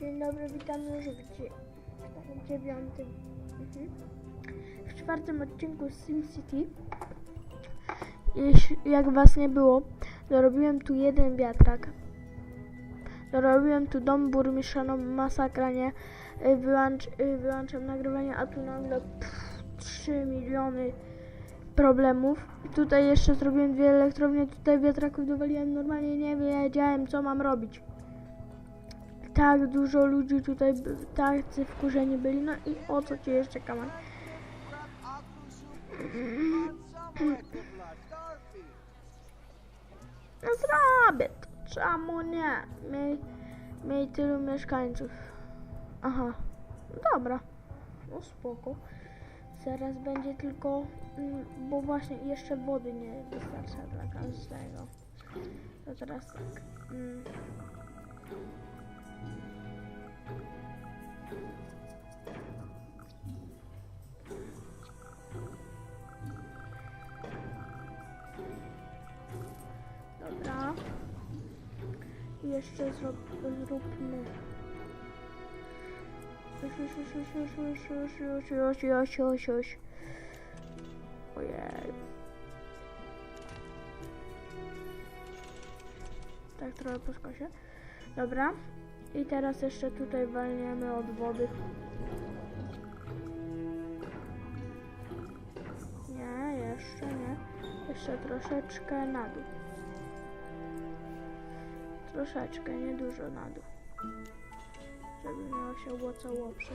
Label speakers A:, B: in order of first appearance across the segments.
A: Dzień dobry, witam już w dzie- w dziewiątym. Mhm. W czwartym odcinku SimCity. Jeśli, jak was nie było, dorobiłem tu jeden wiatrak. Dorobiłem tu dom burmistrza, no masakra, nie? Y, Wyłącz, y, wyłączam nagrywanie, a tu nagle pff, 3 miliony problemów. Tutaj jeszcze zrobiłem dwie elektrownie, tutaj wiatraków dowaliłem, normalnie nie wiedziałem co mam robić tak dużo ludzi tutaj, tacy wkurzeni byli, no i o co ci jeszcze kaman? No zrobię to, czemu nie? Miej, miej tylu mieszkańców. Aha, dobra, no spoko. Zaraz będzie tylko, mm, bo właśnie jeszcze wody nie wystarcza dla każdego. To teraz tak. Mm. Dobra. Jeszcze zrób, zróbmy. Już, już, już, już, już, już, już, już, już, już, już. Ojej. Tak trochę po skosie. Dobra. I teraz jeszcze tutaj walniemy od wody. Nie, jeszcze nie. Jeszcze troszeczkę na dół. Troszeczkę, nie dużo na dół. Żeby miało się było całoprze.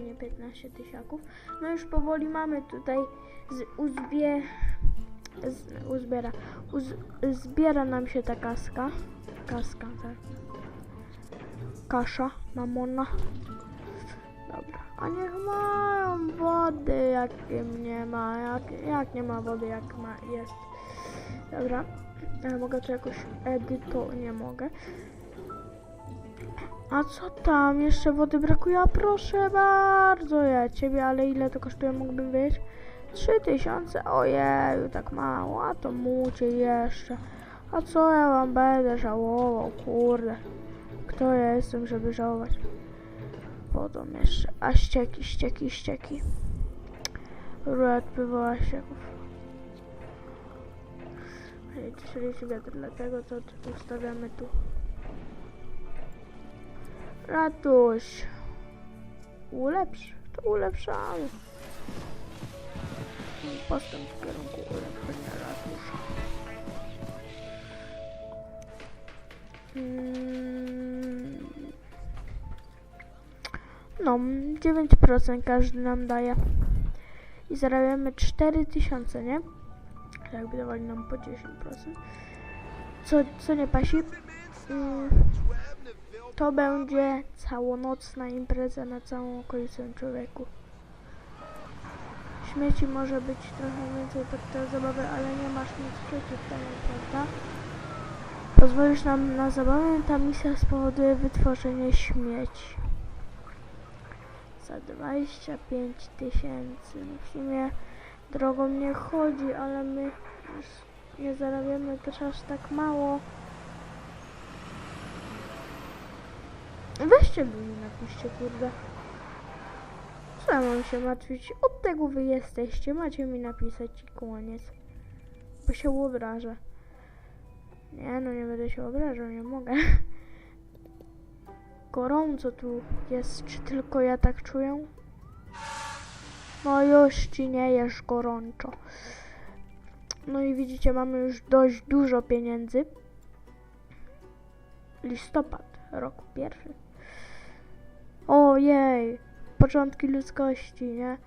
A: Fajnie, 15 tysiaków. No już powoli mamy tutaj z uzbie... Z, uzbiera. Uz, zbiera nam się ta kaska. Kaska, tak. Kasza, mamona. Dobra, a niech mają wody, jak nie ma, jak, jak nie ma wody, jak ma, jest. Dobra, ale mogę to jakoś edyto, nie mogę. A co tam? Jeszcze wody brakuje? A proszę bardzo, ja ciebie, ale ile to kosztuje, mógłbym wiedzieć? 3000? Ojeju, tak mało, a to mucie jeszcze. A co ja wam będę żałował, kurde. Kto ja jestem, żeby żałować? wodą jeszcze. A ścieki, ścieki, ścieki. Rura odpływała ścieków. 40 wiatr, dlatego to ustawiamy tu. Ratuś. Ulepsz. To ulepszamy. Postęp w kierunku ulepszenia ratusza. Mm. No, 9% każdy nam daje. I zarabiamy 4000, nie? Jakby dawali nam po 10%. Co, co nie pasi? Mm, to będzie całonocna impreza na całą okolicę człowieku. Śmieci może być trochę więcej podczas zabawy, ale nie masz nic przeciw temu, prawda? Pozwolisz nam na zabawę, ta misja spowoduje wytworzenie śmieci za 25 tysięcy. W sumie drogą nie chodzi, ale my już nie zarabiamy też aż tak mało. Weźcie mi napiszcie, kurde. Co ja mam się martwić? Od tego wy jesteście. Macie mi napisać i koniec. Bo się obrażę. Nie, no nie będę się obrażał, nie mogę. Gorąco tu jest, czy tylko ja tak czuję? No już ci nie jest gorąco. No i widzicie, mamy już dość dużo pieniędzy. Listopad, rok pierwszy. Ojej, początki ludzkości, nie?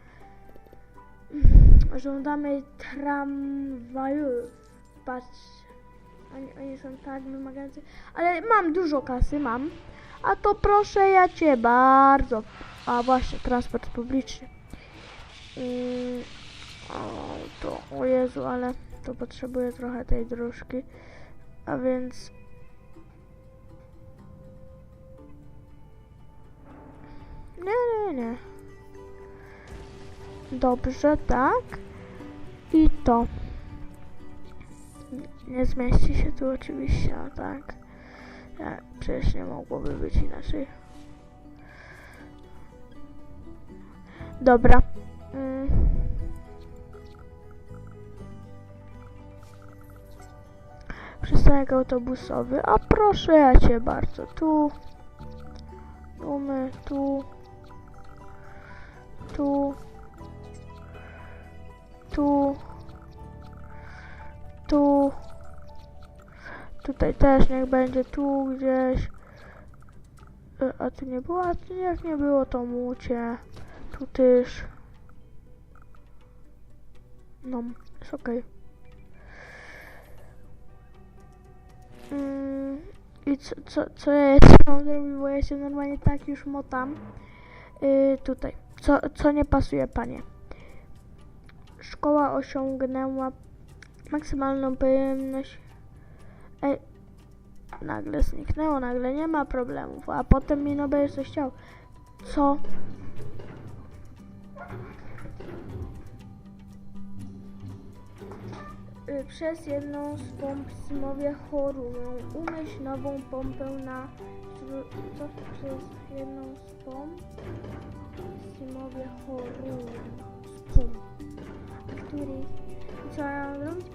A: Żądamy tramwajów. Patrz, oni, oni są tak wymagający. Ale mam dużo kasy, mam. A to proszę ja cię bardzo. A właśnie, transport publiczny. Mm, o, to, o Jezu, ale to potrzebuję trochę tej dróżki. A więc... Nie, nie, nie. Dobrze, tak. I to. Nie- zmieści się tu oczywiście, no tak. Ja, przecież nie mogłoby być inaczej. Dobra. Mm. Przystanek autobusowy. A proszę ja cię bardzo. Tu. Numer, tu. Tu. Tu. Tu. Tutaj też niech będzie tu gdzieś. E, A tu nie było? A tu jak nie było to mucie. Tu też. No, jest okej. Mm, I co, co, co ja jeszcze mam zrobić, bo ja się normalnie tak już motam. Yy, tutaj. Co, co nie pasuje, panie? Szkoła osiągnęła maksymalną pojemność. Ej, nagle zniknęło, nagle nie ma problemów, a potem mi no będziesz coś chciał. Co? Przez jedną z pomp zimowie chorują. Umyśl nową pompę na... Co? Przez jedną z pomp zimowie chorują. Z pomp. Który... I co ja mam zrobić?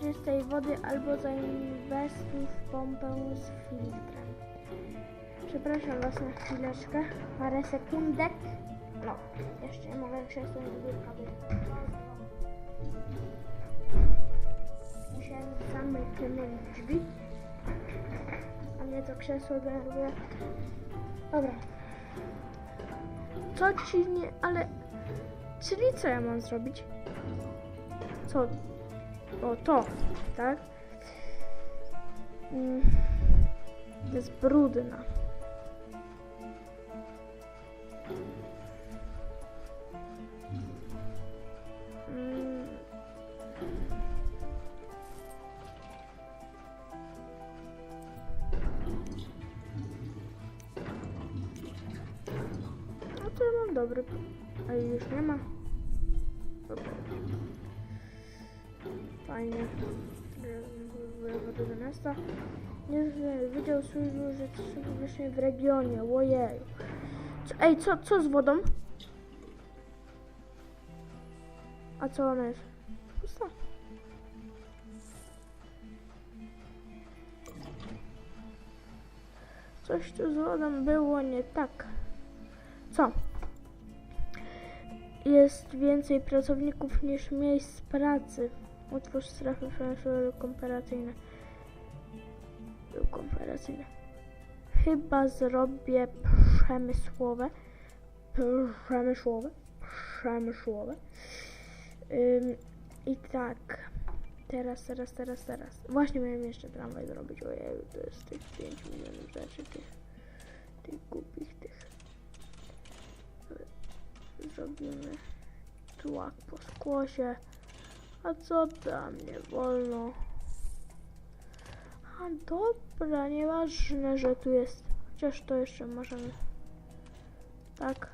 A: Czystej wody albo zainwestuj w pompę z filtrem. Przepraszam Was na chwileczkę, parę sekundek. No, jeszcze mogę krzesło nie wyprawić. Zamknąć drzwi. A mnie to krzesło denerwuje. Dobra. Co ci nie... ale... Czyli co ja mam zrobić? Co? O, to, tak? Mm. Jest brudna. Dobry. A już nie ma. Dobra. Fajnie. Wojewody do miasta. Nie Wydział Służby Rzeczy Publicznej w regionie. Ojej. Co, ej, co, co z wodą? A co ona jest? Pusta. Coś tu z wodą było nie tak. Jest więcej pracowników niż miejsc pracy. Utwórz strefy finansowe lub komparacyjne. Lub komparacyjne. Chyba zrobię przemysłowe. Przemysłowe. Przemysłowe. Ym, I tak. Teraz, teraz, teraz, teraz. Właśnie miałem jeszcze tramwaj zrobić. Ojej, to jest tych 5 milionów rzeczy. Tych, tych głupich, tych. Zrobimy tłak po skłosie. A co tam nie wolno? A dobra, nieważne, że tu jest. Chociaż to jeszcze możemy. Tak.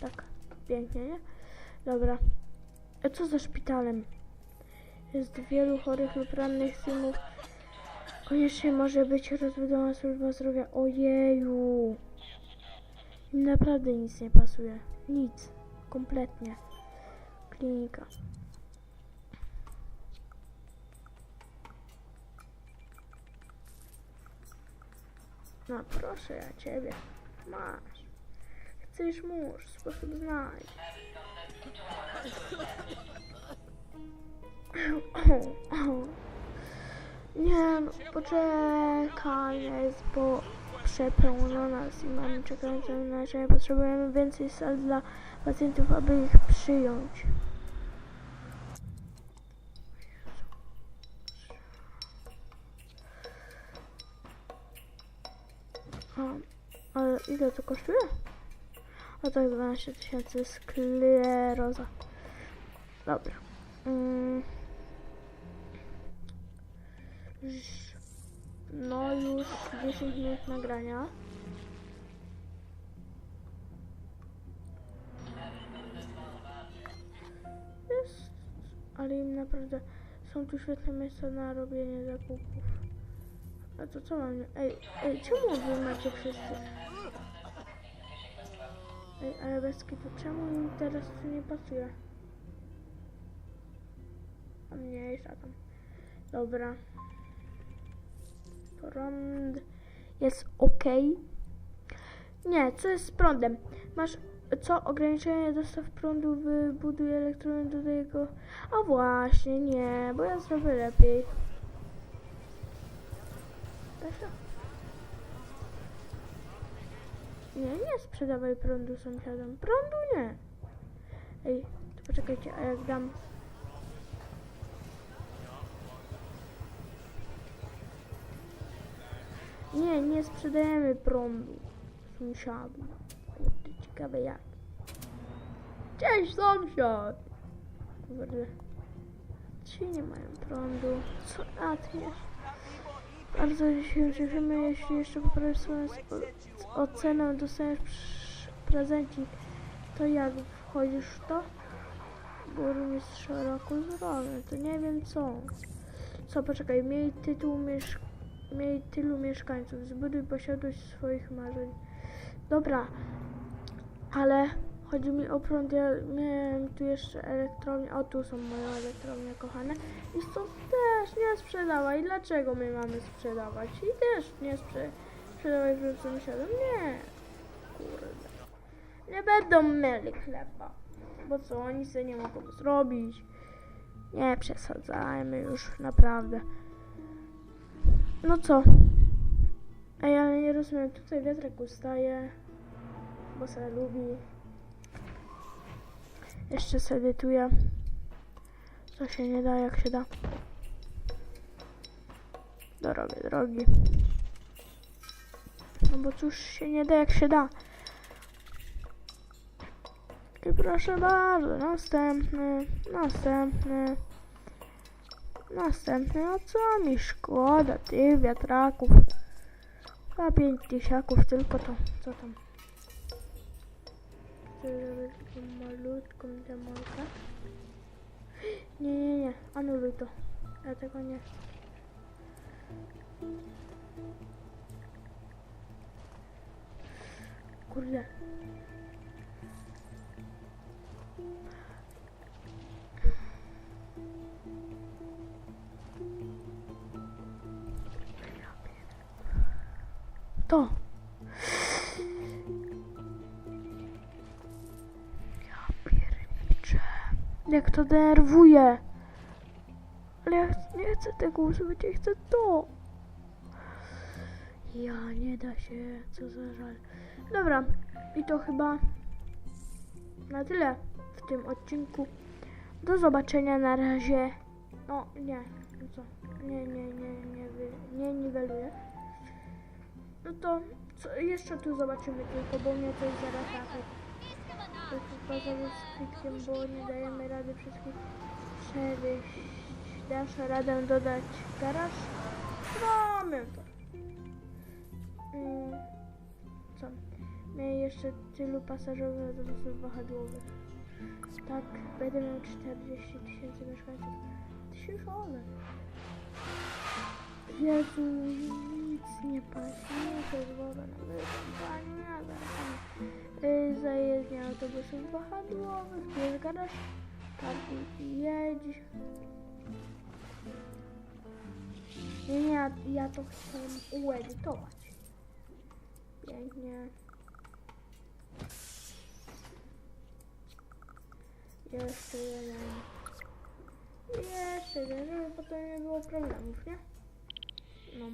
A: Tak. Pięknie, nie? Dobra. A co ze szpitalem? Jest wielu chorych lub rannych synów. Koniecznie może być rozbudowana służba zdrowia. Ojeju. Naprawdę nic nie pasuje. Nic. Kompletnie. Klinika. No proszę ja ciebie. Masz. Chcesz mórz, sposób znajdź. Nie no, poczekaj, jest bo przepełniona nas i mamy czekające na leczenie. Potrzebujemy więcej sal dla pacjentów, aby ich przyjąć. A, ale ile to kosztuje? O tak 12 tysięcy skleroza. Dobra. Mm. No już 10 minut nagrania. Jest ale im naprawdę są tu świetne miejsca na robienie zakupów. A to co mam? Ej, ej, czemu wy macie wszyscy? Ej, ale bez kitu, czemu im teraz tu nie pasuje? A mniejsza tam. Dobra. Prąd jest ok. Nie, co jest z prądem? Masz co? Ograniczenie dostaw prądu wybuduj elektrony do tego. A właśnie, nie, bo ja zrobię lepiej. Proszę. Nie, nie sprzedawaj prądu sąsiadom. Prądu nie. Ej, to poczekajcie, a jak dam... Nie, nie sprzedajemy prądu sąsiadom. Kurde, ciekawe jak. Cześć sąsiad! Kurde. Ci nie mają prądu. Co? A, ty wiesz. Bardzo się cieszymy, jeśli jeszcze poprawisz swoją ocenę, dostaniesz prezencik. To jak wchodzisz w to? Burmistrz roku zdrowia, to nie wiem co. Co, poczekaj, miej tytuł miesz... Miej tylu mieszkańców, zbuduj posiadłość swoich marzeń. Dobra, ale chodzi mi o prąd, ja miałem tu jeszcze elektrownię, o tu są moje elektrownie kochane. I stąd też nie sprzedawaj, dlaczego my mamy sprzedawać? I też nie sprze sprzedawaj prąd sąsiadom, nie, kurde, nie będą mieli chleba, bo co, oni sobie nie mogą zrobić, nie przesadzajmy już, naprawdę. No co? Ej, ale nie rozumiem, tutaj wiatrak ustaje, bo sobie lubi. Jeszcze sobie edytuję. Co się nie da, jak się da. Drogie drogi. No bo cóż się nie da, jak się da. I proszę bardzo, następny, następny. Następny, no co mi szkoda tych wiatraków. Za pięć tysiaków tylko to, co tam? Chcę zrobić taką malutką demolkę. Nie, nie, nie, anuluj to. Ja tego nie. Kurde. To. Ja pierniczę. Jak to denerwuje. Ale ja nie chcę tego używać, ja chcę to. Ja, nie da się, co za żal. Dobra, i to chyba na tyle w tym odcinku. Do zobaczenia na razie. O, nie, no co? Nie, nie, nie, nie, wy, nie niweluję. No to co, jeszcze tu zobaczymy tylko, bo mnie coś zaraz trafi. To jest bazowy z kwitkiem, bo nie dajemy rady wszystkich przewieźć. Dasz radę dodać garaż? Mamy to. Mm, co? Miałem jeszcze tylu pasażerów autobusów wahadłowych. Tak, będę miał 40 tysięcy mieszkańców. Tysiącowe. Jezu, nic nie pasi, nie pozwolę na wykąpanie, ja zaraz yy, zajezdnię autobusów wahadłowych, jest garaż, parkuj i jedź. Nie, nie, ja, ja to chcę uedytować. Pięknie. Jeszcze jeden. Jeszcze jeden, żeby potem nie było problemów, nie? No.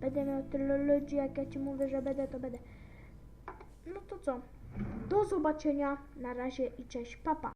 A: Będę miał tyle ludzi, jak ja ci mówię, że będę, to będę. No to co? Do zobaczenia. Na razie i cześć, papa.